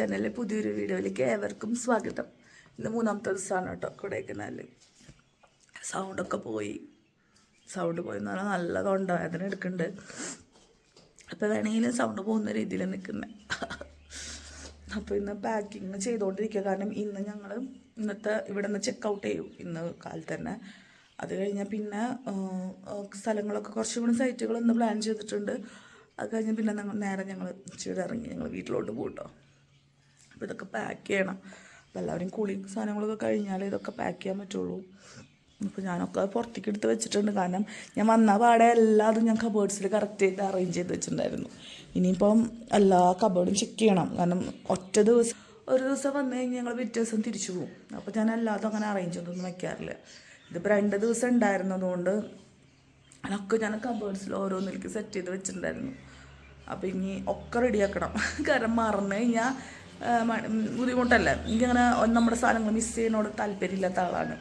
ചാനലിലെ പുതിയൊരു വീഡിയോയിലേക്ക് ഏവർക്കും സ്വാഗതം. ഇന്ന് മൂന്നാമത്തെ ദിവസമാണ് കേട്ടോ കൊടൈക്കനാലിൽ സൗണ്ടൊക്കെ പോയി. സൗണ്ട് പോയി എന്ന് പറഞ്ഞാൽ നല്ല തൊണ്ടവേദന എടുക്കുന്നുണ്ട് അപ്പോൾ വേണമെങ്കിലും സൗണ്ട് പോകുന്ന രീതിയിൽ നിൽക്കുന്നത് അപ്പോൾ ഇന്ന് പാക്കിങ് ചെയ്തുകൊണ്ടിരിക്കുക കാരണം ഇന്ന് ഞങ്ങൾ ഇന്നത്തെ ഇവിടെ നിന്ന് ചെക്ക് ഔട്ട് ചെയ്യും. ഇന്ന് കാലത്ത് തന്നെ. അത് കഴിഞ്ഞാൽ പിന്നെ സ്ഥലങ്ങളൊക്കെ കുറച്ചും കൂടി സൈറ്റുകൾ ഇന്ന് പ്ലാൻ ചെയ്തിട്ടുണ്ട്. അത് കഴിഞ്ഞ് പിന്നെ നേരെ ഞങ്ങൾ ഇച്ചിരി ഇറങ്ങി ഞങ്ങൾ വീട്ടിലോട്ട് പോകും കേട്ടോ അപ്പോൾ ഇതൊക്കെ പാക്ക് ചെയ്യണം. അപ്പോൾ എല്ലാവരും കുളി സാധനങ്ങളൊക്കെ കഴിഞ്ഞാൽ ഇതൊക്കെ പാക്ക് ചെയ്യാൻ പറ്റുള്ളൂ. അപ്പോൾ ഞാനൊക്കെ പുറത്തേക്ക് എടുത്ത് വെച്ചിട്ടുണ്ട്. കാരണം ഞാൻ വന്ന പാടെ എല്ലാതും ഞാൻ കബേർഡ്സിൽ കറക്റ്റ് ചെയ്ത് അറേഞ്ച് ചെയ്ത് വെച്ചിട്ടുണ്ടായിരുന്നു. ഇനിയിപ്പം എല്ലാ കബേർഡും ചെക്ക് ചെയ്യണം. കാരണം ഒറ്റ ദിവസം ഒരു ദിവസം വന്നു കഴിഞ്ഞാൽ ഞങ്ങൾ പിറ്റേ ദിവസം തിരിച്ചു പോകും അപ്പോൾ ഞാൻ എല്ലാതും അങ്ങനെ അറേഞ്ച് ചെയ്തൊന്നും വെക്കാറില്ല. ഇതിപ്പോൾ രണ്ട് ദിവസം ഉണ്ടായിരുന്നതുകൊണ്ട് അതൊക്കെ ഞാൻ കബേർഡ്സിൽ ഓരോന്നിലേക്ക് സെറ്റ് ചെയ്ത് വെച്ചിട്ടുണ്ടായിരുന്നു. അപ്പോൾ ഇനി ഒക്കെ റെഡിയാക്കണം കാരണം മറന്നു കഴിഞ്ഞാൽ ബുദ്ധിമുട്ടല്ല? എനിക്കങ്ങനെ നമ്മുടെ സാധനങ്ങൾ മിസ് ചെയ്യുന്നോട് താല്പര്യമില്ലാത്ത ആളാണ്.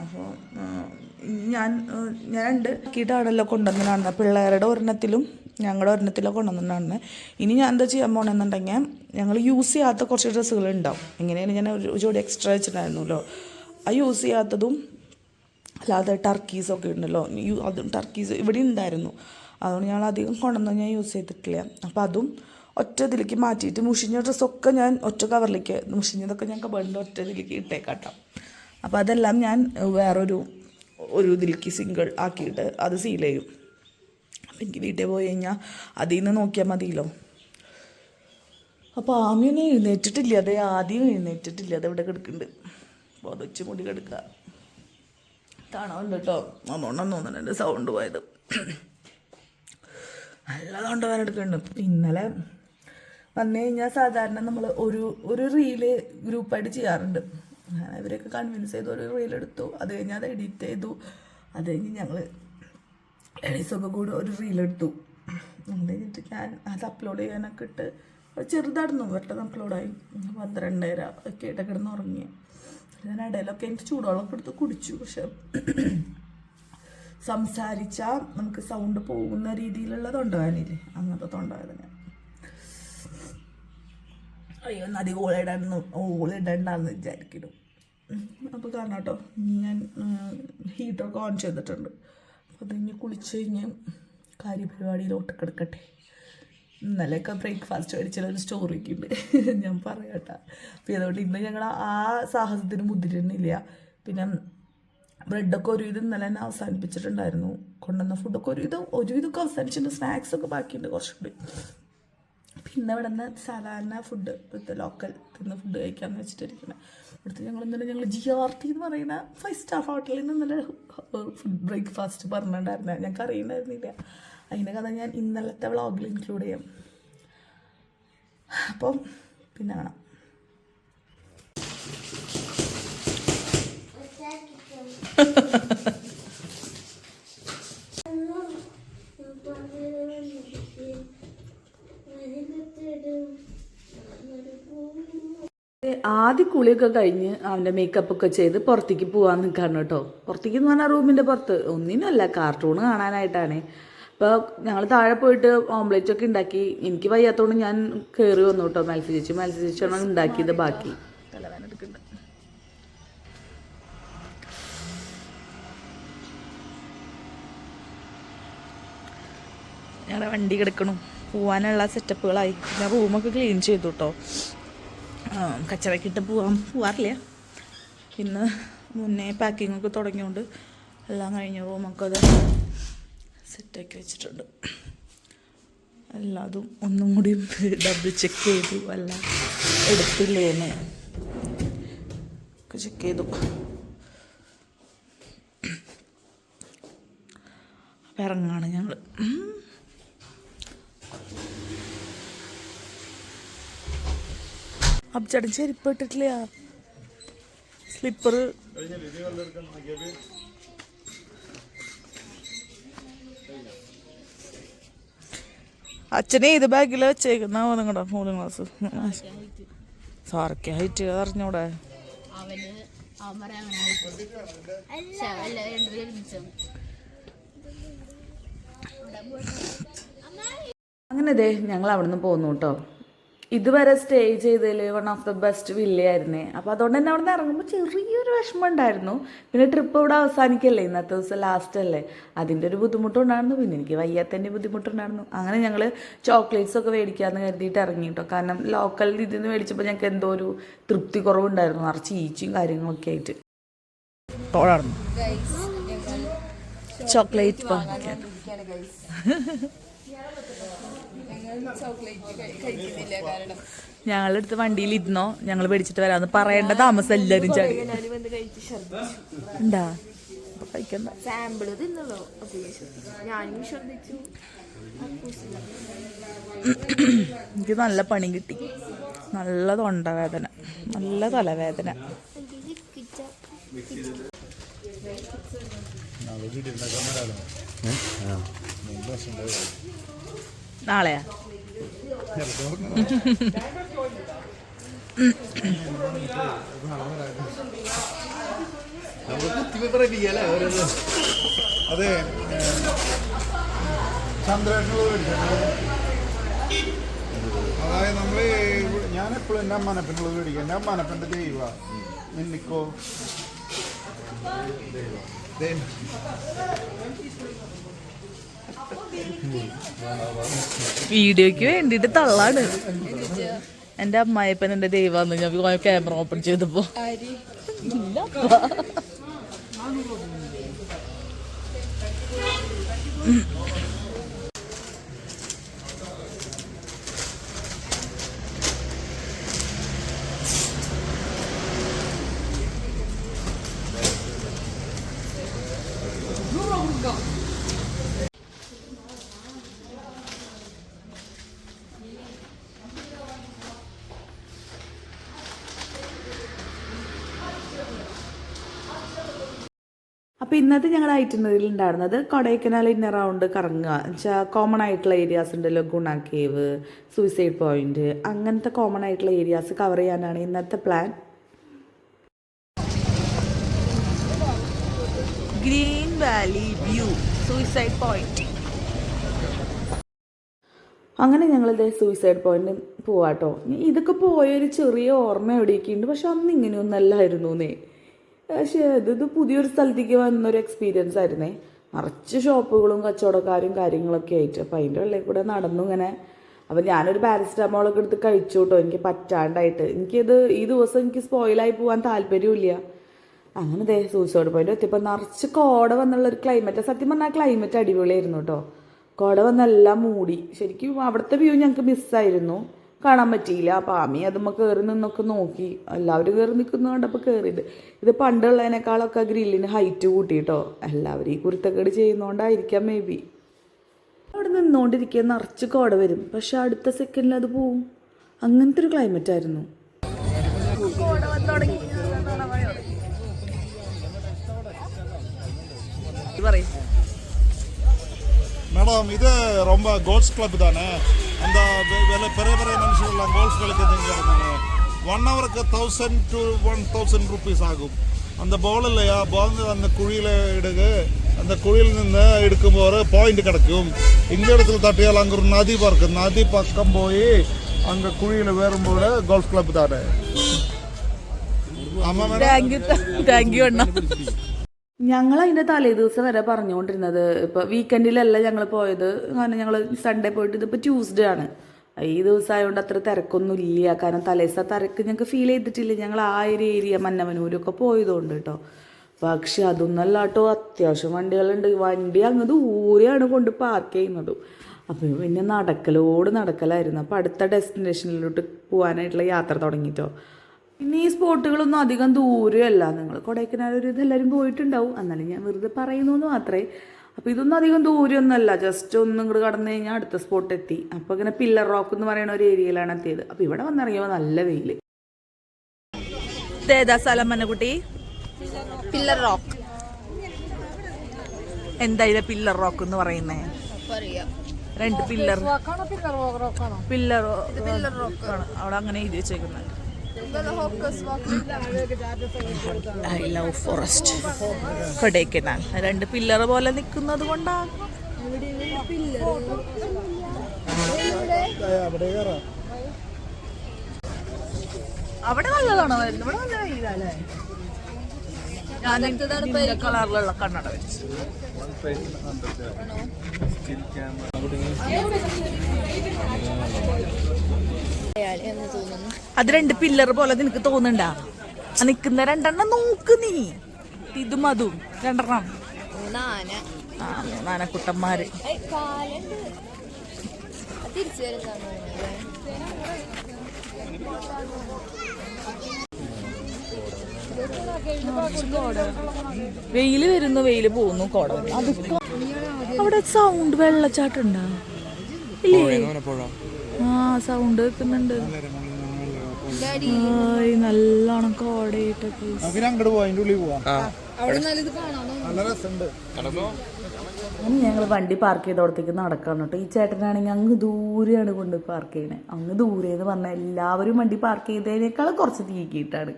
അപ്പോൾ ഞാൻ ഞാൻ രണ്ട് ആക്കിയിട്ടാണല്ലോ കൊണ്ടുവന്നതാണ് പിള്ളേരുടെ ഒരെണ്ണത്തിലും ഞങ്ങളുടെ ഒരെണ്ണത്തിലൊക്കെ കൊണ്ടുവന്നതാണ് ഇനി ഞാൻ എന്താ ചെയ്യാൻ പോകണമെന്നുണ്ടെങ്കിൽ ഞങ്ങൾ യൂസ് ചെയ്യാത്ത കുറച്ച് ഡ്രസ്സുകൾ ഉണ്ടാവും. എങ്ങനെയാണ് ഞാൻ ഒരു ജോഡി എക്സ്ട്രാ വെച്ചിട്ടുണ്ടായിരുന്നല്ലോ. ആ യൂസ് ചെയ്യാത്തതും അല്ലാതെ ടർക്കീസൊക്കെ ഉണ്ടല്ലോ. യൂ അതും ടർക്കീസ് ഇവിടെ ഉണ്ടായിരുന്നു. അതുകൊണ്ട് ഞങ്ങൾ അധികം കൊണ്ടുവന്ന് ഞാൻ യൂസ് ചെയ്തിട്ടില്ല. അപ്പോൾ അതും ഒറ്റ ഇതിലേക്ക് മാറ്റിയിട്ട് മുഷിഞ്ഞ ഡ്രസ്സൊക്കെ ഞാൻ ഒറ്റ കവറിലേക്ക് മുഷിഞ്ഞതൊക്കെ ഞാൻ കബേളിന്റെ ഒറ്റ ഇതിലേക്ക് ഇട്ടേക്കാട്ടോ. അപ്പോൾ അതെല്ലാം ഞാൻ വേറൊരു ഒരു ഇതിലേക്ക് സിംഗിൾ ആക്കിയിട്ട് അത് സീൽ ചെയ്യും. അപ്പം എനിക്ക് വീട്ടിൽ പോയി കഴിഞ്ഞാൽ അതിൽ നിന്ന് നോക്കിയാൽ മതിയല്ലോ അപ്പോൾ ആമിയൊന്നും എഴുന്നേറ്റിട്ടില്ല അതെ ആദ്യം എഴുന്നേറ്റിട്ടില്ല അത് ഇവിടെ കിടക്കുന്നുണ്ട് പുതച്ച് മുടി കിടക്കുക. തണവുണ്ട് കേട്ടോ അതുകൊണ്ടാണ് തോന്നുന്നുണ്ട് സൗണ്ട് പോയത്. നല്ല തൊണ്ട വേന എടുക്കുന്നുണ്ട്. ഇന്നലെ വന്നു കഴിഞ്ഞാൽ സാധാരണ നമ്മൾ ഒരു ഒരു റീൽ ഗ്രൂപ്പായിട്ട് ചെയ്യാറുണ്ട്. ഇവരെയൊക്കെ കൺവിൻസ് ചെയ്ത് ഒരു റീൽ എടുത്തു. അത് കഴിഞ്ഞ് അത് എഡിറ്റ് ചെയ്തു. അത് കഴിഞ്ഞ് ഞങ്ങൾ ലേഡീസൊക്കെ കൂടി ഒരു റീൽ എടുത്തു. അത് കഴിഞ്ഞിട്ട് ഞാൻ അത് അപ്ലോഡ് ചെയ്യാനൊക്കെ ഇട്ട് ചെറുതായിരുന്നു. പെട്ടെന്ന് അപ്ലോഡായി പന്ത്രണ്ടര ഒക്കെ ആയിട്ട് കിടന്ന് ഉറങ്ങി. ഞാൻ ഇടയിലൊക്കെ എനിക്ക് ചൂടുവെള്ളമൊക്കെ എടുത്ത് കുടിച്ചു. പക്ഷെ സംസാരിച്ചാൽ നമുക്ക് സൗണ്ട് പോകുന്ന രീതിയിലുള്ള തൊണ്ടവേദനയില്ലേ അങ്ങനത്തെ തൊണ്ടവേദന അയ്യോ നദി ഓളിടണം ഓളിടണ്ടെന്ന് വിചാരിക്കുന്നു. അപ്പോൾ കാരണം കേട്ടോ ഞാൻ ഹീറ്ററൊക്കെ ഓൺ ചെയ്തിട്ടുണ്ട്. അപ്പോൾ അത് ഇനി കുളിച്ച് കഴിഞ്ഞ് കാര്യപരിപാടിയിലോട്ട് കിടക്കട്ടെ ഇന്നലെയൊക്കെ ബ്രേക്ക്ഫാസ്റ്റ് മേടിച്ചാൽ ഒരു സ്റ്റോറിക്ക് ഉണ്ട്. ഞാൻ പറയട്ടെ. അപ്പോൾ അതുകൊണ്ട് ഇന്ന് ഞങ്ങൾ ആ സാഹസത്തിന് മുതിരുന്നില്ല. പിന്നെ ബ്രെഡൊക്കെ ഒരുവിധം ഇന്നലെ തന്നെ അവസാനിപ്പിച്ചിട്ടുണ്ടായിരുന്നു. കൊണ്ടുവന്ന ഫുഡൊക്കെ ഒരുവിധം ഒരുവിധമൊക്കെ അവസാനിച്ചിട്ടുണ്ട്. സ്നാക്സൊക്കെ ബാക്കിയുണ്ട് കുറച്ചുകൂടി. പിന്നെ ഇവിടെ നിന്ന് സാധാരണ ഫുഡ് ഇവിടുത്തെ ലോക്കൽ തിന്ന് ഫുഡ് കഴിക്കാമെന്ന് വെച്ചിട്ടിരിക്കുന്നത് ഇവിടുത്തെ ഞങ്ങൾ ഇന്നലെ ഞങ്ങൾ ജി ആർ ടി എന്ന് പറയുന്ന ഫൈവ് സ്റ്റാർ ഹോട്ടലിൽ നിന്ന് ഇന്നലെ ഫുഡ് ബ്രേക്ക്ഫാസ്റ്റ് പറഞ്ഞിട്ടുണ്ടായിരുന്നു. ഞങ്ങൾക്ക് അറിയണ്ടായിരുന്നില്ല. അതിന്റെ കഥ ഞാൻ ഇന്നലത്തെ വ്ളോഗിൽ ഇൻക്ലൂഡ് ചെയ്യാം. അപ്പം പിന്നെ കാണാം. ആദ്യ കുളിയൊക്കെ കഴിഞ്ഞ് അവന്റെ മേക്കപ്പ് ഒക്കെ ചെയ്ത് പുറത്തേക്ക് പോകാൻ നിൽക്കാണ് കേട്ടോ. പുറത്തേക്ക് എന്ന് പറഞ്ഞാൽ റൂമിന്റെ പുറത്ത്. ഒന്നിനല്ല കാർട്ടൂൺ കാണാനായിട്ടാണ്. അപ്പോൾ ഞങ്ങൾ താഴെ പോയിട്ട് ഓംലേറ്റ് ഒക്കെ ഉണ്ടാക്കി. എനിക്ക് വയ്യാത്തതുകൊണ്ട് ഞാൻ കയറി വന്നു കേട്ടോ. മത്സ്യ ചേച്ചി മത്സ്യ ചേച്ചിയാണ് ഉണ്ടാക്കിയത് ബാക്കി. ഞങ്ങളുടെ വണ്ടി കിടക്കണം. പോവാനുള്ള സെറ്റപ്പുകളായി പിന്നെ റൂമൊക്കെ ക്ലീൻ ചെയ്തു കേട്ടോ. കച്ചറയൊക്കെ ഇട്ട് പോവാൻ പോവാറില്ല. ഇന്ന് മുന്നേ പാക്കിങ്ങൊക്കെ തുടങ്ങിയോണ്ട് എല്ലാം കഴിഞ്ഞ റൂമൊക്കെ സെറ്റാക്കി വെച്ചിട്ടുണ്ട്. എല്ലാതും ഒന്നും കൂടി ഡബിൾ ചെക്ക് ചെയ്തു. അല്ല എടുത്തില്ലേന്ന് ഒക്കെ ചെക്ക് ചെയ്തു. അപ്പം ഇറങ്ങാണ് ഞങ്ങൾ അബ്ചടൻ ചെരുപ്പ് ഇട്ടിട്ടില്ല. സ്ലിപ്പർ അച്ഛനെ ഏത് ബാഗിൽ വെച്ചേക്കുന്ന. നിങ്ങളുടെ മൂന്ന് ക്ലാസ് സാറൊക്കെ ഹൈറ്റ് അറിഞ്ഞൂടെ? അങ്ങനെ ദേ ഞങ്ങൾ അവിടെ നിന്ന് പോന്നു കേട്ടോ. ഇതുവരെ സ്റ്റേ ചെയ്തതിൽ വൺ ഓഫ് ദ ബെസ്റ്റ് വില്ലയായിരുന്നേ അപ്പോൾ അതുകൊണ്ട് തന്നെ അവിടെ നിന്ന് ഇറങ്ങുമ്പോൾ ചെറിയൊരു വിഷമം ഉണ്ടായിരുന്നു പിന്നെ ട്രിപ്പ് ഇവിടെ അവസാനിക്കല്ലേ? ഇന്നത്തെ ദിവസം ലാസ്റ്റ് അല്ലേ? അതിന്റെ ഒരു ബുദ്ധിമുട്ടുണ്ടായിരുന്നു. പിന്നെ എനിക്ക് വയ്യാത്തതിന്റെ ബുദ്ധിമുട്ടുണ്ടായിരുന്നു. അങ്ങനെ ഞങ്ങൾ ചോക്ലേറ്റ്സ് ഒക്കെ മേടിക്കാമെന്ന് കരുതിയിട്ട് ഇറങ്ങി കേട്ടോ കാരണം ലോക്കൽ ഇതിൽ നിന്ന് മേടിച്ചപ്പോൾ ഞങ്ങൾക്ക് എന്തോ ഒരു തൃപ്തി കുറവുണ്ടായിരുന്നു. നിറച്ച് ഈച്ചയും കാര്യങ്ങളൊക്കെ ആയിട്ട്. ചോക്ലേറ്റ് വാങ്ങിക്കാൻ. ഞങ്ങളെടുത്ത് വണ്ടിയിൽ ഇരുന്നോ? ഞങ്ങൾ മേടിച്ചിട്ട് വരാന്ന് പറയേണ്ട താമസം എല്ലാവരും ചാടി. കഴിക്കണ്ട. സാമ്പിൾ ഞാനും ശ്രദ്ധിച്ചു. എനിക്ക് നല്ല പണി കിട്ടി. നല്ല തൊണ്ടവേദന. നല്ല തലവേദന. നാളെയാ? അതെ. അതായത് നമ്മൾ ഞാനെപ്പോഴും എന്റെ അമ്മാനപ്പനുള്ളത് മേടിക്കും. എന്റെ അമ്മനപ്പന്റെ ദൈവ. നിന്നിക്കോ ദേ- വീഡിയോക്ക് വേണ്ടിയിട്ട് തള്ളാണ്. എന്റെ അമ്മായിപ്പൻ എന്റെ ദൈവമാന്ന് ഞാൻ ക്യാമറ ഓപ്പൺ ചെയ്തപ്പോ. ഇല്ലപ്പാ. അപ്പോൾ ഇന്നത്തെ ഞങ്ങളുടെ ഐറ്റിനറിയിൽ ഉണ്ടായിരുന്നത് കൊടൈക്കനാൽ ഇന്ന റൗണ്ട് കറങ്ങുക. വെച്ചാൽ കോമൺ ആയിട്ടുള്ള ഏരിയാസ് ഉണ്ടല്ലോ ഗുണ കേവ് സൂയിസൈഡ് പോയിന്റ് അങ്ങനത്തെ കോമൺ ആയിട്ടുള്ള ഏരിയാസ് കവർ ചെയ്യാനാണ് ഇന്നത്തെ plan green valley view suicide point അങ്ങനെ ഞങ്ങളിത് സൂയിസൈഡ് പോയിന്റ് പോവാട്ടോ. ഇതൊക്കെ പോയൊരു ചെറിയ ഓർമ്മ എവിടെയൊക്കെയുണ്ട് പക്ഷെ അന്ന് ഇങ്ങനെയൊന്നല്ലായിരുന്നു എന്നേ പക്ഷേ ഇത് പുതിയൊരു സ്ഥലത്തേക്ക് വന്നൊരു എക്സ്പീരിയൻസ് ആയിരുന്നേ. നിറച്ച് ഷോപ്പുകളും കച്ചവടക്കാരും കാര്യങ്ങളൊക്കെ ആയിട്ട്. അപ്പം അതിന്റെ ഉള്ളിൽ കൂടെ നടന്നു ഇങ്ങനെ. അപ്പം ഞാനൊരു പാരസിറ്റാമോളൊക്കെ എടുത്ത് കഴിച്ചു കേട്ടോ. എനിക്ക് പറ്റാണ്ടായിട്ട്. എനിക്കിത് ഈ ദിവസം എനിക്ക് സ്പോയിലായി പോകാൻ താല്പര്യമില്ല അങ്ങനെ ദേ സൂയിസൈഡ് പോയിന്റ് എത്തിയപ്പോൾ നിറച്ച് കോട വന്നുള്ള ഒരു ക്ലൈമറ്റ് സത്യം പറഞ്ഞാൽ ക്ലൈമറ്റ് അടിപൊളിയായിരുന്നു കേട്ടോ. കോട വന്നെല്ലാം മൂടി. ശരിക്കും അവിടുത്തെ വ്യൂ ഞങ്ങൾക്ക് മിസ്സായിരുന്നു കാണാൻ പറ്റിയില്ല അപ്പം ആമി അതുമ്പോൾ കയറി നിന്നൊക്കെ നോക്കി എല്ലാവരും കയറി നിൽക്കുന്ന കണ്ടപ്പോൾ കയറിയത് ഇത് പണ്ടുള്ളതിനേക്കാളൊക്കെ ഗ്രില്ലിന് ഹൈറ്റ് കൂട്ടി കേട്ടോ എല്ലാവരും ഈ കുരുത്തക്കേട് ചെയ്യുന്നതുകൊണ്ടായിരിക്കാം മേ ബി അവിടെ നിന്നുകൊണ്ടിരിക്കുക നിറച്ച് കോട വരും പക്ഷെ അടുത്ത സെക്കൻഡിൽ അത് പോവും അങ്ങനത്തെ ഒരു ക്ലൈമറ്റ് ആയിരുന്നു പറയും மேடம் இது ரொம்ப கோல்ஸ் கிளப் தானே அந்த பெரிய பெரிய ಮನುಷ್ಯರೆಲ್ಲ ಗೋಲ್ಸ್ ಗಳಿಕೆ ஒன் ஹவருக்கு thousand to one thousand rupees ஆகும். அந்த பவுல் இல்லையா பவுல் அந்த குழியில் எடுக்கு அந்த குழியில் நின்று எடுக்கும் எடுக்கும்போது பாயிண்ட் கிடைக்கும். இந்த இடத்துல தட்டியால் அங்கே ஒரு நதி பார்க்கு. நதி பக்கம் போய் அங்கே குழியில் வேறும்போது கோல்ஃப் கிளப் தானே. ஆமாம் மேடம். தேங்க்யூ தேங்க்யூ அண்ணா. ഞങ്ങൾ അതിന്റെ തലേ ദിവസം വരെ പറഞ്ഞുകൊണ്ടിരുന്നത് ഇപ്പോൾ വീക്കെൻഡിലല്ല ഞങ്ങൾ പോയത്. കാരണം ഞങ്ങൾ സൺഡേ പോയിട്ട് ഇതിപ്പോൾ ട്യൂസ്ഡേ ആണ്. ഈ ദിവസം ആയതുകൊണ്ട് അത്ര തിരക്കൊന്നും ഇല്ല കാരണം തലേസ തിരക്ക് ഞങ്ങൾക്ക് ഫീൽ ചെയ്തിട്ടില്ല. ഞങ്ങൾ ആ ഒരു ഏരിയ മന്നമനൂരൊക്കെ പോയതുകൊണ്ട് കേട്ടോ പക്ഷെ അതൊന്നല്ല കേട്ടോ അത്യാവശ്യം വണ്ടികളുണ്ട്. വണ്ടി അങ്ങ് ദൂരെയാണ് കൊണ്ട് പാർക്ക് ചെയ്യുന്നതും. അപ്പോൾ പിന്നെ നടക്കലോട് നടക്കലായിരുന്നു. അപ്പോൾ അടുത്ത ഡെസ്റ്റിനേഷനിലോട്ട് പോകാനായിട്ടുള്ള യാത്ര തുടങ്ങിയിട്ടോ പിന്നെ ഈ സ്പോട്ടുകളൊന്നും അധികം ദൂരമല്ല നിങ്ങൾ കൊടൈക്കനാൽ ഒരു ഇതെല്ലാവരും പോയിട്ടുണ്ടാവും. എന്നാലും ഞാൻ വെറുതെ പറയുന്നു എന്ന് മാത്രമേ അപ്പോൾ ഇതൊന്നും അധികം ദൂരമൊന്നുമല്ല ജസ്റ്റ് ഒന്നും ഇങ്ങോട്ട് കടന്നു കഴിഞ്ഞാൽ അടുത്ത സ്പോട്ട് എത്തി. അപ്പോൾ ഇങ്ങനെ പില്ലർ റോക്ക് എന്ന് പറയുന്ന ഒരു ഏരിയയിലാണ് എത്തിയത്. അപ്പോൾ ഇവിടെ വന്നിറങ്ങിയപ്പോൾ നല്ല വെയിൽ ഏതാ സ്ഥലം മന്നക്കുട്ടി പില്ലർ റോക്ക് എന്താ ഇത് പില്ലർ റോക്ക് എന്ന് പറയുന്നേ? അറിയാം രണ്ട് പില്ലർ പില്ലർ റോക്ക് അവിടെ അങ്ങനെ എഴുതി വെച്ചേക്കുന്നത് ഐ ലവ് ഫോറസ്റ്റ് കൊടൈക്കനാൽ. രണ്ട് പില്ലർ പോലെ നിൽക്കുന്നത് കൊണ്ടാണ്. അവിടെ നല്ലതാണോ? വരുന്നത് ഇവിടെ നല്ല വെയിലല്ലേ? ഞാൻ കളറിലുള്ള കണ്ണട വെച്ച് തോന്നുന്നു അത് രണ്ട് പില്ലർ പോലെ നിനക്ക് തോന്നണ്ട ആ നിക്കുന്ന രണ്ടെണ്ണം നോക്ക് നീ. ഇതും അതും. രണ്ടെണ്ണം. ആ മൂന്നാനക്കുട്ടന്മാര് വരുന്നതാണ്? വെയിൽ വരുന്നു വെയിൽ പോകുന്നു കോട അവിടെ സൗണ്ട് വെള്ളച്ചാട്ടുണ്ടോ ഇല്ലേ? ആ സൗണ്ട് വെക്കുന്നുണ്ട് നല്ലോണം കോടയിട്ട് ഞങ്ങൾ വണ്ടി പാർക്ക് ചെയ്തോടത്തേക്ക് നടക്കാൻ കേട്ടോ ഈ ചേട്ടനാണെങ്കിൽ അങ്ങ് ദൂരെയാണ് കൊണ്ട് പാർക്ക് ചെയ്യണേ. അങ്ങ് ദൂരെ എന്ന് പറഞ്ഞാൽ എല്ലാവരും വണ്ടി പാർക്ക് ചെയ്തതിനേക്കാൾ കുറച്ച് തീക്കിയിട്ടാണ്.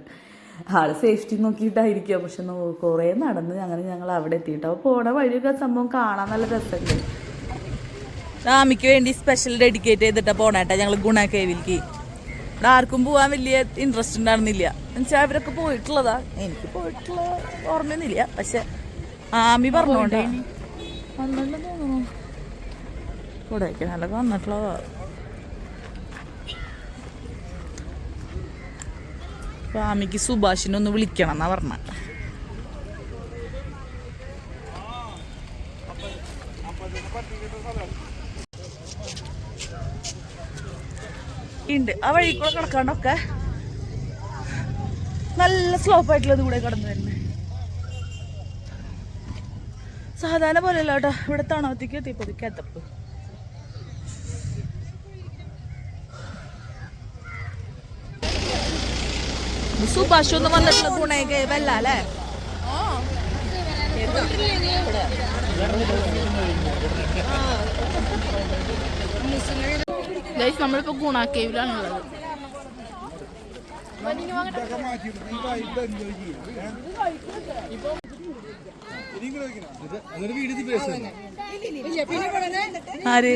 ആൾ സേഫ്റ്റി നോക്കിയിട്ടായിരിക്കും. പക്ഷെ നോ- കുറേ നടന്ന് അങ്ങനെ ഞങ്ങൾ അവിടെ എത്തിയിട്ട്. അപ്പോൾ പോണ വഴിയൊക്കെ സംഭവം കാണാൻ നല്ല രസമുണ്ട്. റാമിക്ക് വേണ്ടി സ്പെഷ്യൽ ഡെഡിക്കേറ്റ് ചെയ്തിട്ടാ പോണേട്ടാ ഞങ്ങൾ ഗുണ കേവിലേക്ക് ഇവിടെ ആർക്കും പോകാൻ വലിയ ഇൻട്രസ്റ്റ് ഉണ്ടായിരുന്നില്ല. എന്നുവെച്ചാൽ അവരൊക്കെ പോയിട്ടുള്ളതാ. എനിക്ക് പോയിട്ടുള്ള ഓർമ്മയൊന്നുമില്ല. പക്ഷെ ആമി പറഞ്ഞോണ്ടേ വന്നിട്ടുണ്ടെന്ന് തോന്നുന്നു. കൊടൈക്കനാലൊക്കെ വന്നിട്ടുള്ളതാ. ആമിക്ക് സുഭാഷിനെ ഒന്ന് വിളിക്കണം എന്നാ പറഞ്ഞ. ഉണ്ട്. ആ വഴി കൂടെ കിടക്കാണ്ടൊക്കെ നല്ല സ്ലോപ്പ് ആയിട്ടുള്ളത് കൂടെ കടന്നു വരുന്നത് സാധാരണ പോലെയല്ല കേട്ടോ. ഇവിടെ തണവത്തേക്ക് എത്തിയപ്പോൾ കെത്തപ്പ് സുഭാഷ് ഒന്നും വന്നിട്ടുള്ള ഗുണയൊക്കെ വല്ല അല്ലേ ഗൈസ് നമ്മളിപ്പോ ഗുണ കേവിലാണുള്ളത് ആര്?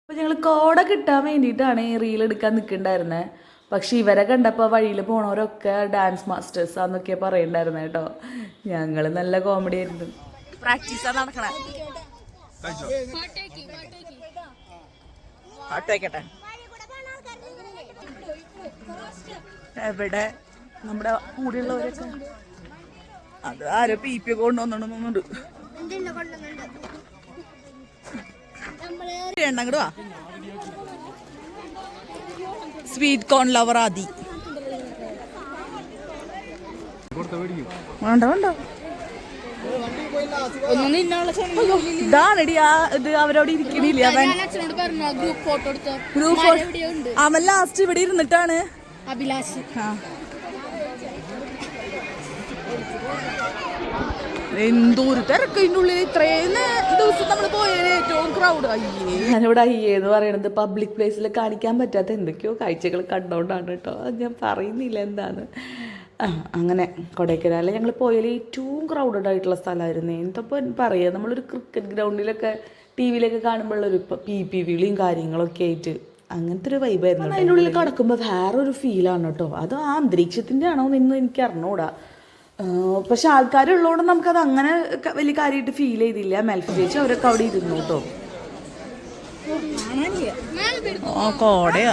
അപ്പൊ ഞങ്ങൾ കോട കിട്ടാൻ വേണ്ടിയിട്ടാണ് ഈ റീൽ എടുക്കാൻ നിൽക്കണ്ടായിരുന്നത് പക്ഷെ ഇവരെ കണ്ടപ്പോൾ വഴിയിൽ പോണവരൊക്കെ ഡാൻസ് മാസ്റ്റേഴ്സ് ആന്നൊക്കെ പറയണ്ടായിരുന്നെ കേട്ടോ. ഞങ്ങൾ നല്ല കോമഡി ആയിരുന്നു. പ്രാക്ടീസാണ് നടക്കണേ. പാട്ടേക്കട്ടെ എവിടെ? നമ്മുടെ കൂടെയുള്ളവരൊക്കെ. അത് ആരോ പി പി കൊണ്ടുവന്നുണ്ട് അങ്ങോട്ട് വാ. Sweet corn lover Aadhi. വേണ്ട വേണ്ട. ഇതാണെടി ആ ഇത് അവരവിടെ ഇരിക്കണില്ല. അവൻ ഗ്രൂപ്പ് ഫോട്ടോ എടുത്ത. ഗ്രൂപ്പ് എവിടെയോ ഉണ്ട്. അവൻ ലാസ്റ്റ് ഇവിടെ ഇരുന്നിട്ടാണ്. അഭിലാഷ്. എന്തോരു തിരക്കതിന്റെ ഉള്ളിൽ ഇത്രയും ദിവസം നമ്മൾ പോയത് ഏറ്റവും ക്രൗഡ് അയ്യേ. ഞാനിവിടെ അയ്യേ എന്ന് പറയുന്നത് പബ്ലിക് പ്ലേസിൽ കാണിക്കാൻ പറ്റാത്ത എന്തൊക്കെയോ കാഴ്ചകൾ കണ്ടോണ്ടാണ് കേട്ടോ. ഞാൻ പറയുന്നില്ല എന്താണ്. അങ്ങനെ കൊടൈക്കനാലിൽ ഞങ്ങൾ പോയാൽ ഏറ്റവും ക്രൗഡഡ് ആയിട്ടുള്ള സ്ഥലമായിരുന്നു. എന്തപ്പോൾ പറയുക നമ്മളൊരു ക്രിക്കറ്റ് ഗ്രൗണ്ടിലൊക്കെ ടി വിയിലൊക്കെ കാണുമ്പോഴുള്ളൊരു പി പി വിളിയും കാര്യങ്ങളൊക്കെ ആയിട്ട് അങ്ങനത്തെ ഒരു വൈബായിരുന്നു അതിന്റെ ഉള്ളിൽ കിടക്കുമ്പോൾ വേറൊരു ഫീലാണ് കേട്ടോ. അത് ആ അന്തരീക്ഷത്തിന്റെ ആണോ എന്ന് എനിക്ക് അറിഞ്ഞൂടാ. പക്ഷെ ആൾക്കാരുള്ളതുകൊണ്ട് നമുക്കത് അങ്ങനെ വലിയ കാര്യമായിട്ട് ഫീൽ ചെയ്തില്ല. മെൽഫ് ചേച്ചി അവരൊക്കെ അവിടെ ഇരുന്നു കേട്ടോ. ആ കോടയാ?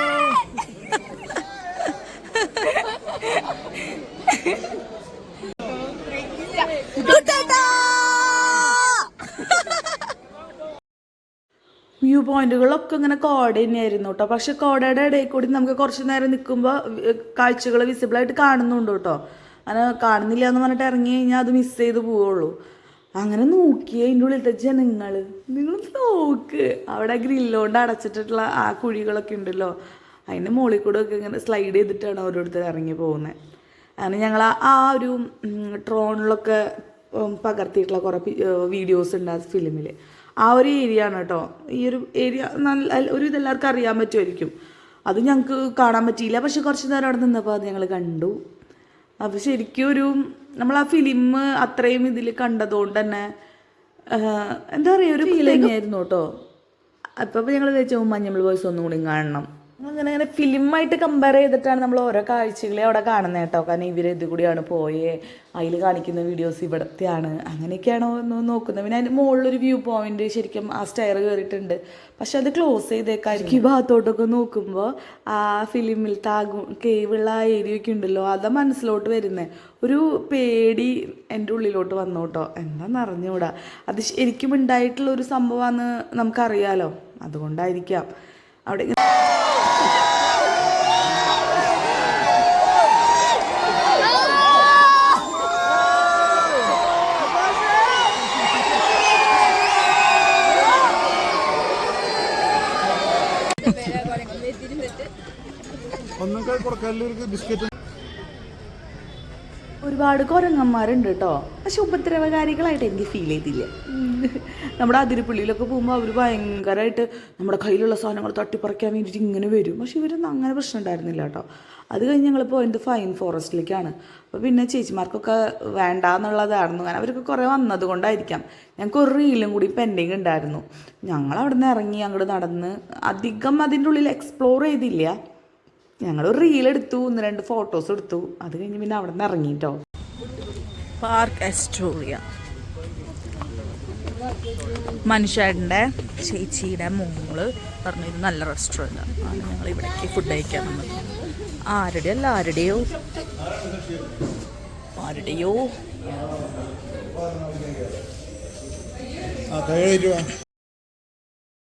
വ്യൂ പോയിന്റുകളൊക്കെ ഇങ്ങനെ കോട തന്നെയായിരുന്നു കേട്ടോ. പക്ഷെ കോടയുടെ ഇടയിൽ കൂടി നമുക്ക് കുറച്ച് നേരം നിൽക്കുമ്പോൾ കാഴ്ചകൾ വിസിബിളായിട്ട് കാണുന്നുണ്ട് കേട്ടോ. അങ്ങനെ കാണുന്നില്ല എന്ന് പറഞ്ഞിട്ട് ഇറങ്ങി കഴിഞ്ഞാൽ അത് മിസ് ചെയ്ത് പോവുള്ളൂ. അങ്ങനെ നോക്കിയേ അതിന്റെ ഉള്ളിലത്തെ ജനങ്ങൾ നിങ്ങൾ നോക്ക്. അവിടെ ഗ്രില്ലോണ്ട് അടച്ചിട്ടുള്ള ആ കുഴികളൊക്കെ ഉണ്ടല്ലോ. അതിന്റെ മുകളിൽ കൂടെ ഒക്കെ ഇങ്ങനെ സ്ലൈഡ് ചെയ്തിട്ടാണ് ഓരോരുത്തർ ഇറങ്ങി പോകുന്നത് അങ്ങനെ ഞങ്ങൾ ആ- ഒരു ഡ്രോണിലൊക്കെ ട്രോണിലൊക്കെ പകർത്തിയിട്ടുള്ള കുറേ വീഡിയോസ് ഉണ്ട് ആ ഫിലിമിൽ ആ ഒരു ഏരിയ ആണ് കേട്ടോ. ഈ ഒരു ഏരിയ നല്ല ഒരു ഇതെല്ലാവർക്കും അറിയാൻ പറ്റുമായിരിക്കും. അത് ഞങ്ങൾക്ക് കാണാൻ പറ്റിയില്ല. പക്ഷെ കുറച്ച് നേരം അവിടെ നിന്നപ്പോൾ അത് ഞങ്ങൾ കണ്ടു. അപ്പോൾ ശരിക്കും ഒരു നമ്മൾ ആ ഫിലിം അത്രയും ഇതിൽ കണ്ടതുകൊണ്ട് തന്നെ എന്താ പറയുക ഒരു ഫീലിംഗ് ആയിരുന്നു കേട്ടോ. അപ്പം ഞങ്ങൾ വെച്ചു മഞ്ഞമ്മൾ വോയിസ് ഒന്നും കൂടി കാണണം. അങ്ങനെ അങ്ങനെ ഫിലിമായിട്ട് കമ്പയർ ചെയ്തിട്ടാണ് നമ്മൾ ഓരോ കാഴ്ചകളെ അവിടെ കാണുന്നത് കേട്ടോ. കാരണം ഇവർ ഇത് കൂടിയാണ് പോയേ അതിൽ കാണിക്കുന്ന വീഡിയോസ് ഇവിടത്തെയാണ്. അങ്ങനെയൊക്കെയാണോ എന്ന് നോക്കുന്നത്. പിന്നെ അതിന്റെ മുകളിലൊരു വ്യൂ പോയിന്റ് ശരിക്കും ആ സ്റ്റയർ കയറിയിട്ടുണ്ട് പക്ഷെ അത് ക്ലോസ് ചെയ്തേക്കായിരിക്കും. ഈ ഭാഗത്തോട്ടൊക്കെ നോക്കുമ്പോൾ ആ ഫിലിമിലത്തെ ആ കേവുള്ള ആ ഏരിയ ഒക്കെ ഉണ്ടല്ലോ. അതാ മനസ്സിലോട്ട് വരുന്നത് ഒരു പേടി എന്റെ ഉള്ളിലോട്ട് വന്നു കേട്ടോ. എന്താണെന്ന് അറിഞ്ഞുകൂടാ അത് ശരിക്കും ഉണ്ടായിട്ടുള്ള ഒരു സംഭവമാണെന്ന് നമുക്കറിയാലോ. അതുകൊണ്ടായിരിക്കാം. അവിടെ ഇങ്ങനെ ഒന്നും കൊടുക്കാം എല്ലാവർക്കും ബിസ്ക്കറ്റ് ഒരുപാട് കുരങ്ങന്മാരുണ്ട് കേട്ടോ. പക്ഷെ ഉപദ്രവകാരികളായിട്ട് എനിക്ക് ഫീൽ ചെയ്തില്ല. നമ്മുടെ അതിരപ്പള്ളിയിലൊക്കെ പോകുമ്പോൾ അവർ ഭയങ്കരമായിട്ട് നമ്മുടെ കയ്യിലുള്ള സാധനങ്ങൾ തട്ടിപ്പറിക്കാൻ വേണ്ടിയിട്ട് ഇങ്ങനെ വരും. പക്ഷെ ഇവരൊന്നും അങ്ങനെ പ്രശ്നം ഉണ്ടായിരുന്നില്ല കേട്ടോ. അത് കഴിഞ്ഞ് ഞങ്ങൾ പോയത് ഫൈൻ ഫോറസ്റ്റിലേക്കാണ് അപ്പോൾ പിന്നെ ചേച്ചിമാർക്കൊക്കെ വേണ്ട എന്നുള്ളതായിരുന്നു കാരണം അവർക്ക് കുറേ വന്നത് കൊണ്ടായിരിക്കാം. ഞങ്ങൾക്ക് ഒരു റീലും കൂടി പെൻഡിങ് ഉണ്ടായിരുന്നു. ഞങ്ങൾ അവിടെ നിന്ന് ഇറങ്ങി അങ്ങോട്ട് നടന്ന് അധികം അതിന്റെ ഉള്ളിൽ എക്സ്പ്ലോർ ചെയ്തില്ല. ഞങ്ങൾ ഒരു റീൽ എടുത്തു ഒന്ന് രണ്ട് ഫോട്ടോസ് എടുത്തു. അത് കഴിഞ്ഞ് പിന്നെ അവിടെ നിന്ന് ഇറങ്ങിട്ടോ. പാർക്ക് എസ്റ്റോറിയ. മനുഷ്യന്റെ ചേച്ചിയുടെ മോൾ പറഞ്ഞു ഇത് നല്ല റെസ്റ്റോറന്റ് ആണ്. ഞങ്ങൾ ഇവിടേക്ക് ഫുഡ് കഴിക്കാൻ വന്നത് ആരുടെ അല്ല ആരുടെയോ? ആരുടെയോ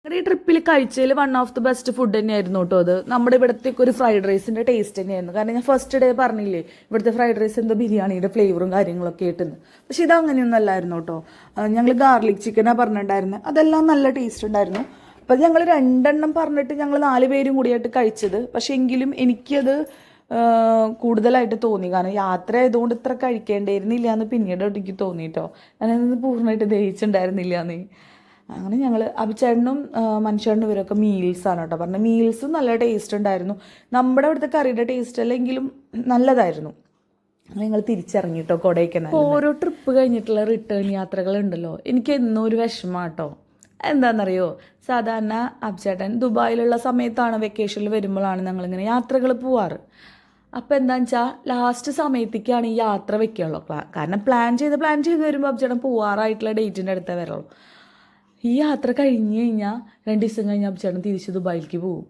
ഞങ്ങളുടെ ഈ ട്രിപ്പിൽ കഴിച്ചതിൽ one of the best food തന്നെയായിരുന്നു കേട്ടോ അത്. നമ്മുടെ ഇവിടുത്തെ ഒരു ഫ്രൈഡ് റൈസിന്റെ ടേസ്റ്റ് തന്നെയായിരുന്നു. കാരണം ഞാൻ ഫസ്റ്റ് ഡേ പറഞ്ഞില്ലേ ഇവിടുത്തെ ഫ്രൈഡ് റൈസ് എന്തോ ബിരിയാണിയുടെ ഫ്ലേവറും കാര്യങ്ങളൊക്കെ ആയിട്ടെന്ന്. പക്ഷെ ഇത് അങ്ങനെയൊന്നും അല്ലായിരുന്നു കേട്ടോ ഞങ്ങൾ ഗാർലിക് ചിക്കനാണ് പറഞ്ഞിട്ടുണ്ടായിരുന്നത് അതെല്ലാം നല്ല ടേസ്റ്റ് ഉണ്ടായിരുന്നു അപ്പം ഞങ്ങൾ രണ്ടെണ്ണം പറഞ്ഞിട്ട് ഞങ്ങൾ നാല് പേരും കൂടിയായിട്ട് കഴിച്ചത്. പക്ഷേ എങ്കിലും എനിക്കത് കൂടുതലായിട്ട് തോന്നി. കാരണം യാത്ര ആയതുകൊണ്ട് ഇത്ര കഴിക്കേണ്ടിയിരുന്നില്ല എന്ന് പിന്നീട് എനിക്ക് തോന്നി കേട്ടോ ഞാനത് പൂർണമായിട്ട് ദഹിച്ചിട്ടുണ്ടായിരുന്നില്ല എന്ന് അങ്ങനെ ഞങ്ങൾ അഭിച്ചേട്ടനും മനുഷ്യണ്ണും ഇവരൊക്കെ മീൽസാണ് കേട്ടോ. പറഞ്ഞത് മീൽസും നല്ല ടേസ്റ്റ് ഉണ്ടായിരുന്നു. നമ്മുടെ അവിടുത്തെ കറിയുടെ ടേസ്റ്റ് അല്ലെങ്കിലും നല്ലതായിരുന്നു. ഞങ്ങൾ തിരിച്ചിറങ്ങി കേട്ടോ ഓരോ ട്രിപ്പ് കഴിഞ്ഞിട്ടുള്ള റിട്ടേൺ യാത്രകളുണ്ടല്ലോ. എനിക്ക് എന്നും ഒരു വിഷമാട്ടോ എന്താണെന്നറിയോ സാധാരണ അബ്ചേട്ടൻ ദുബായിലുള്ള സമയത്താണ് വെക്കേഷനിൽ വരുമ്പോഴാണ് ഞങ്ങളിങ്ങനെ യാത്രകൾ പോവാറ്. അപ്പോൾ എന്താണെന്ന് വെച്ചാൽ ലാസ്റ്റ് സമയത്തേക്കാണ് ഈ യാത്ര വെക്കുകയുള്ളൂ കാരണം പ്ലാൻ ചെയ്ത് പ്ലാൻ ചെയ്ത് വരുമ്പോൾ അബ്ചേട്ടൻ പോവാറായിട്ടുള്ള ഡേറ്റിന്റെ അടുത്തേ വരുള്ളൂ. ഈ യാത്ര കഴിഞ്ഞ് കഴിഞ്ഞാൽ രണ്ട് ദിവസം കഴിഞ്ഞാൽ ചേട്ടൻ തിരിച്ച് ദുബായിലേക്ക് പോകും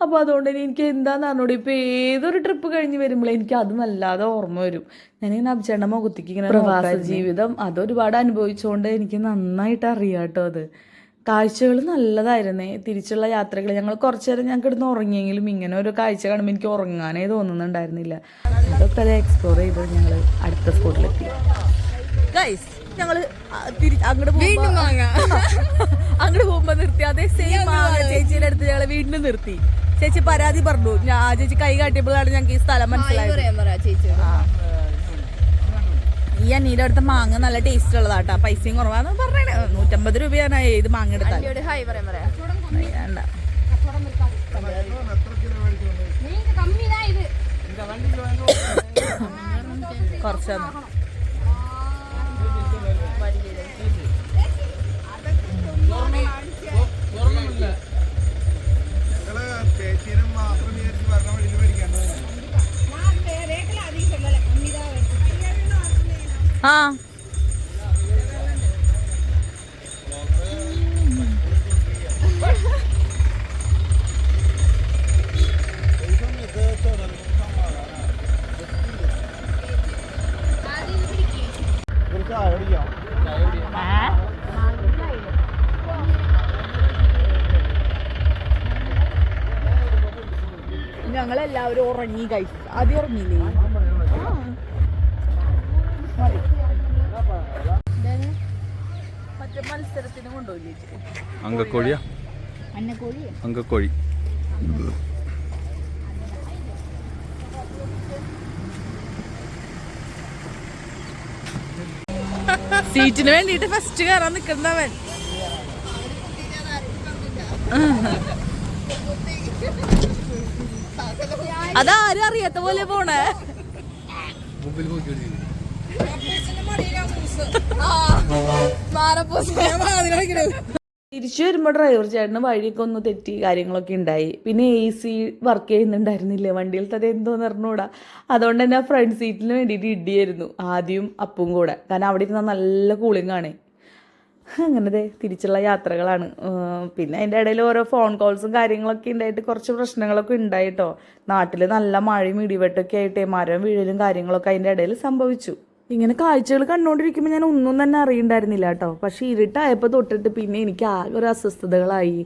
അപ്പോൾ അതുകൊണ്ട് തന്നെ എനിക്ക് എന്താണെന്ന് അറിഞ്ഞൂടെ? ഇപ്പോൾ ഏതൊരു ട്രിപ്പ് കഴിഞ്ഞ് വരുമ്പോൾ എനിക്ക് അതും വല്ലാതെ ഓർമ്മ വരും. ഞാനിങ്ങനെ അബ്ജേണ്ട മുഖത്തേക്ക് ഇങ്ങനെ പ്രവാസ ജീവിതം അത് ഒരുപാട് അനുഭവിച്ചുകൊണ്ട് എനിക്ക് നന്നായിട്ട് അറിയാം കേട്ടോ അത്. കാഴ്ചകൾ നല്ലതായിരുന്നേ. തിരിച്ചുള്ള യാത്രകൾ ഞങ്ങൾ കുറച്ചു നേരം ഞങ്ങൾക്ക് ഇടുന്ന് ഉറങ്ങിയെങ്കിലും ഇങ്ങനെ ഒരു കാഴ്ച കാണുമ്പോൾ എനിക്ക് ഉറങ്ങാനേ തോന്നുന്നുണ്ടായിരുന്നില്ല. അതൊക്കെ അത് എക്സ്പ്ലോർ ചെയ്ത് ഞങ്ങൾ അടുത്ത സ്പോട്ടിലെത്തി ഗൈസ് ഞങ്ങൾ അങ്ങോട്ട്. അങ്ങോട്ട് പോകുമ്പോ നിർത്തി. അതേ സെയിം ചേച്ചിയുടെ അടുത്ത് ഞങ്ങൾ വീണ്ടും നിർത്തി. ചേച്ചി പരാതി പറഞ്ഞു. ഞാൻ ചേച്ചി കൈ കാട്ടിയപ്പോഴാണ് ഞങ്ങൾക്ക് ഈ സ്ഥലം മനസ്സിലായത്. ഈ അന്നീടെ അടുത്ത മാങ്ങ നല്ല ടേസ്റ്റ് ഉള്ളതാട്ടാ. പൈസയും കുറവാന്ന് പറഞ്ഞേ നൂറ്റമ്പത് രൂപയാണ് ഏത് മാങ്ങ എടുത്താൽ അല്ലിയോട് ആ. ഞങ്ങളെല്ലാവരും ഉറങ്ങി കഴിച്ചു. ആദ്യം ഉറങ്ങിയില്ലേ? മറ്റേ മത്സരത്തിന് കൊണ്ടുപോയില്ലേ അങ്കക്കോഴിയാ? അന്നക്കോഴി? അങ്കക്കോഴി. സീറ്റിന് വേണ്ടിട്ട് ഫസ്റ്റ് കയറാൻ നിക്കുന്നവൻ അതാരും അറിയാത്ത പോലെ പോണേ. തിരിച്ചു വരുമ്പോൾ ഡ്രൈവർ ചേട്ടന് വഴിയൊക്കെ ഒന്ന് തെറ്റി കാര്യങ്ങളൊക്കെ ഉണ്ടായി. പിന്നെ എ സി വർക്ക് ചെയ്യുന്നുണ്ടായിരുന്നില്ല? വണ്ടിയിലത്തെ അത് എന്തോന്ന് അറിഞ്ഞൂടാ. അതുകൊണ്ട് തന്നെ ആ ഫ്രണ്ട് സീറ്റിന് വേണ്ടിയിട്ട് ഇടിയായിരുന്നു. ആദ്യം അപ്പും കൂടെ. കാരണം അവിടെ ഇരുന്നാൽ നല്ല കൂളിംഗ് ആണ്. അങ്ങനത്തെ തിരിച്ചുള്ള യാത്രകളാണ്. പിന്നെ അതിന്റെ ഇടയിൽ ഓരോ ഫോൺ കോൾസും കാര്യങ്ങളൊക്കെ ഉണ്ടായിട്ട് കുറച്ച് പ്രശ്നങ്ങളൊക്കെ ഉണ്ടായിട്ടോ നാട്ടിൽ നല്ല മഴയും ഇടിവെട്ടൊക്കെ ആയിട്ട് മരം വീഴലും കാര്യങ്ങളൊക്കെ അതിന്റെ ഇടയിൽ സംഭവിച്ചു. ഇങ്ങനെ കാഴ്ചകൾ കണ്ടുകൊണ്ടിരിക്കുമ്പോൾ ഞാൻ ഒന്നും തന്നെ അറിയണ്ടായിരുന്നില്ല കേട്ടോ പക്ഷേ ഇരുട്ടായപ്പോൾ തൊട്ടിട്ട് പിന്നെ എനിക്ക് ആകെ ഒരു അസ്വസ്ഥതകളായി.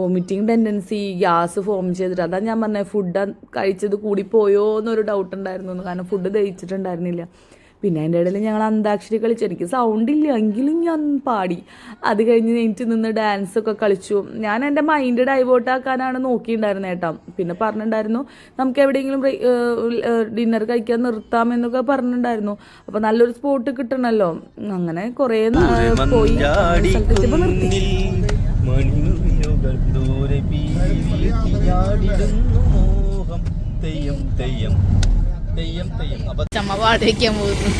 വോമിറ്റിംഗ് ടെൻഡൻസി ഗ്യാസ് ഫോം ചെയ്തിട്ട്. അതാ ഞാൻ പറഞ്ഞത് ഫുഡ് കഴിച്ചത് കൂടിപ്പോയോ എന്നൊരു ഡൗട്ട് ഉണ്ടായിരുന്നു. കാരണം ഫുഡ് ദഹിച്ചിട്ടുണ്ടായിരുന്നില്ല. പിന്നെ അതിന്റെ ഇടയിൽ ഞങ്ങൾ അന്താക്ഷരി കളിച്ചു. എനിക്ക് സൗണ്ട് ഇല്ലെങ്കിലും ഞാൻ പാടി. അത് കഴിഞ്ഞ് എനിക്ക് നിന്ന് ഡാൻസൊക്കെ കളിച്ചു. ഞാൻ എന്റെ മൈൻഡ് ഡൈവേർട്ട് ആക്കാനാണ് നോക്കിയിട്ടുണ്ടായിരുന്നത് ഏട്ടാ പിന്നെ പറഞ്ഞിട്ടുണ്ടായിരുന്നു നമുക്ക് എവിടെയെങ്കിലും ഡിന്നർ കഴിക്കാൻ നിർത്താം എന്നൊക്കെ പറഞ്ഞിട്ടുണ്ടായിരുന്നു. അപ്പോൾ നല്ലൊരു സ്പോട്ട് കിട്ടണമല്ലോ അങ്ങനെ കുറേ പോയി. സ്ഥലത്തെത്തിയപ്പോൾ നിർത്തി. ദൂരെ തെയ്യം തെയ്യം തെയ്യം തെയ്യം. അപ്പൊ ചമ്മ പാടിക്കാൻ പോകുന്നു.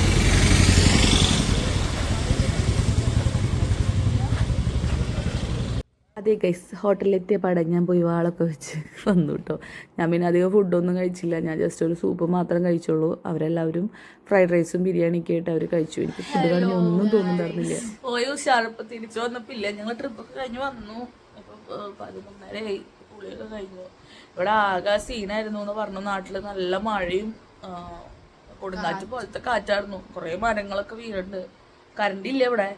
അതെ ഗൈസ് ഹോട്ടലിലെത്തിയ പടം ഞാൻ പോയി വാളൊക്കെ വെച്ച് വന്നു കേട്ടോ ഞാൻ പിന്നെ അധികം ഫുഡൊന്നും കഴിച്ചില്ല. ഞാൻ ജസ്റ്റ് ഒരു സൂപ്പ് മാത്രം കഴിച്ചുള്ളൂ അവരെല്ലാവരും ഫ്രൈഡ് റൈസും ബിരിയാണിയൊക്കെ ആയിട്ട് അവർ കഴിച്ചു. എനിക്ക് ഫുഡ് കാണുമ്പോൾ ഒന്നും തോന്നുന്നുണ്ടായിരുന്നില്ല. പോയി ഉഷാറിപ്പ് തിരിച്ചു വന്നപ്പില്ല ഞങ്ങൾ ട്രിപ്പൊക്കെ കഴിഞ്ഞ് വന്നു. പതിനൊന്നരയായി. പുളിയൊക്കെ കഴിഞ്ഞു. ഇവിടെ ആകെ സീനായിരുന്നു എന്ന് പറഞ്ഞു. നാട്ടിൽ നല്ല മഴയും കൊടുങ്കാറ്റ് പോലത്തെ കാറ്റായിരുന്നു. കുറേ മരങ്ങളൊക്കെ വീണുണ്ട്. കറണ്ട് ഇല്ല ഇവിടെ.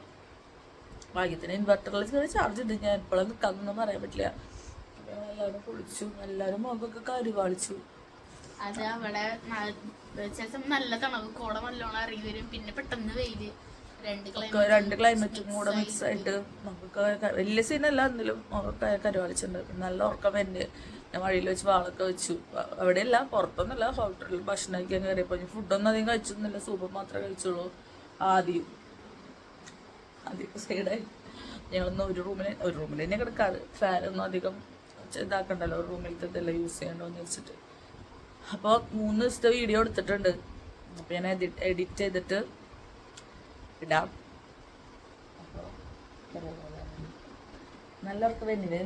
ഭാഗ്യത്തിന് ഇൻവെർട്ടറിൽ ചെറിയ ചാർജ് ഉണ്ട്. ഞാൻ എപ്പോഴും നിൽക്കാന്നൊന്നും പറയാൻ പറ്റില്ല. എല്ലാവരും കുളിച്ചു. എല്ലാവരും മുഖമൊക്കെ കരുവാളിച്ചു അത് അവിടെ നല്ല തണവ് കോട നല്ലോണം ഇറങ്ങി വരും. പിന്നെ പെട്ടെന്ന് വെയിൽ. രണ്ട് ക്ലൈമറ്റും കൂടെ മിക്സ് ആയിട്ട്. നമുക്ക് വലിയ സീനല്ല എന്നാലും കരുവാളിച്ചിട്ടുണ്ട് നല്ല ഉറക്കം എന്റെ ഞാൻ വഴിയിൽ വെച്ച് വാളൊക്കെ വെച്ചു. അവിടെ അവിടെയല്ല പുറത്തൊന്നുമല്ല ഹോട്ടലിൽ ഭക്ഷണം കഴിക്കാൻ കയറിയപ്പോൾ ഫുഡൊന്നും അധികം കഴിച്ചൊന്നുമില്ല സൂപ്പ് മാത്രമേ കഴിച്ചുള്ളൂ ആദ്യം. ആദ്യം സൈഡായി ഞങ്ങളൊന്ന് ഒരു റൂമിൽ ഒരു റൂമിൽ തന്നെ കിടക്കാറ്. ഫാനൊന്നും അധികം ഇതാക്കണ്ടല്ലോ ഒരു റൂമിലത്തെ ഇതെല്ലാം യൂസ് ചെയ്യണ്ടോ എന്ന് വെച്ചിട്ട് അപ്പോൾ മൂന്ന് ദിവസത്തെ വീഡിയോ എടുത്തിട്ടുണ്ട്. അപ്പോൾ ഞാൻ എഡിറ്റ് എഡിറ്റ് ചെയ്തിട്ട് ഇടാം. നല്ല ഉറക്കം വരുന്നില്ല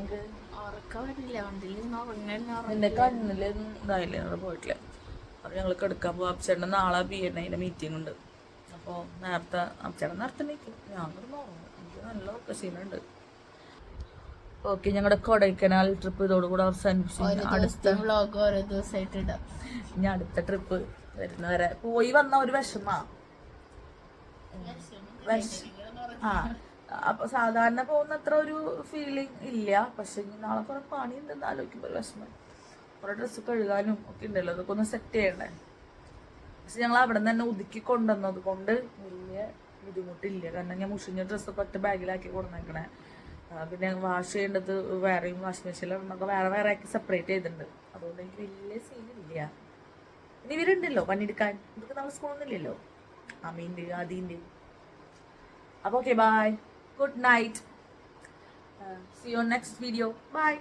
എന്റെ കണ്ണിൽ ഇതായില്ല ഞങ്ങൾ പോയിട്ടില്ല? അപ്പോൾ ഞങ്ങൾ കിടക്കാൻ പോകാം അപ്ചേട്ടൻ നാളെ ബി എൻ ഐന്റെ മീറ്റിംഗ് ഉണ്ട്. അപ്പോൾ നേരത്തെ അപ്ചേട്ടൻ നേരത്തെ നിൽക്കും ഞാൻ ഉറങ്ങും. എനിക്ക് നല്ല ഉറക്കശീലമുണ്ട് ഓക്കെ ഞങ്ങളുടെ കൊടൈക്കനാൽ ട്രിപ്പ് ഇതോടുകൂടെ അവസാനിപ്പിച്ചു അടുത്ത വ്ളോഗ് ഓരോ ദിവസമായിട്ട് ഇടാം. ഇനി അടുത്ത ട്രിപ്പ് വരുന്നവരെ. പോയി വന്ന ഒരു വിഷമാ? വിഷ- ആ. അപ്പൊ സാധാരണ പോകുന്ന അത്ര ഒരു ഫീലിംഗ് ഇല്ല. പക്ഷെ ഇനി നാളെ കുറെ പണി ഉണ്ടെന്ന് ആലോചിക്കുമ്പോൾ ഒരു വിഷമം. കുറെ ഡ്രസ്സ് കഴുകാനും ഒക്കെ ഉണ്ടല്ലോ. അതൊക്കെ ഒന്ന് സെറ്റ് ചെയ്യണ്ടേ? പക്ഷെ ഞങ്ങൾ അവിടെ നിന്ന് തന്നെ ഒതുക്കി കൊണ്ടുവന്നത് കൊണ്ട് വലിയ ബുദ്ധിമുട്ടില്ല. കാരണം ഞാൻ മുഷിഞ്ഞ ഡ്രസ്സ് പറ്റ ബാഗിലാക്കി കൊണ്ടുവന്നേക്കണേ പിന്നെ വാഷ് ചെയ്യേണ്ടത് വേറെയും വാഷിംഗ് മെഷീനിൽ ഇടണമൊക്കെ വേറെ വേറെ ആക്കി സെപ്പറേറ്റ് ചെയ്തിട്ടുണ്ട്. അതുകൊണ്ട് എനിക്ക് വലിയ സീനില്ല ഇനി ഇവരുണ്ടല്ലോ പണിയെടുക്കാൻ ഇതൊക്കെ നമ്മൾ സ്കൂളൊന്നുമില്ലല്ലോ അമ്മീന്റെ ആദീന്റെ അപ്പോൾ okay Good night. Uh, see you next video. Bye.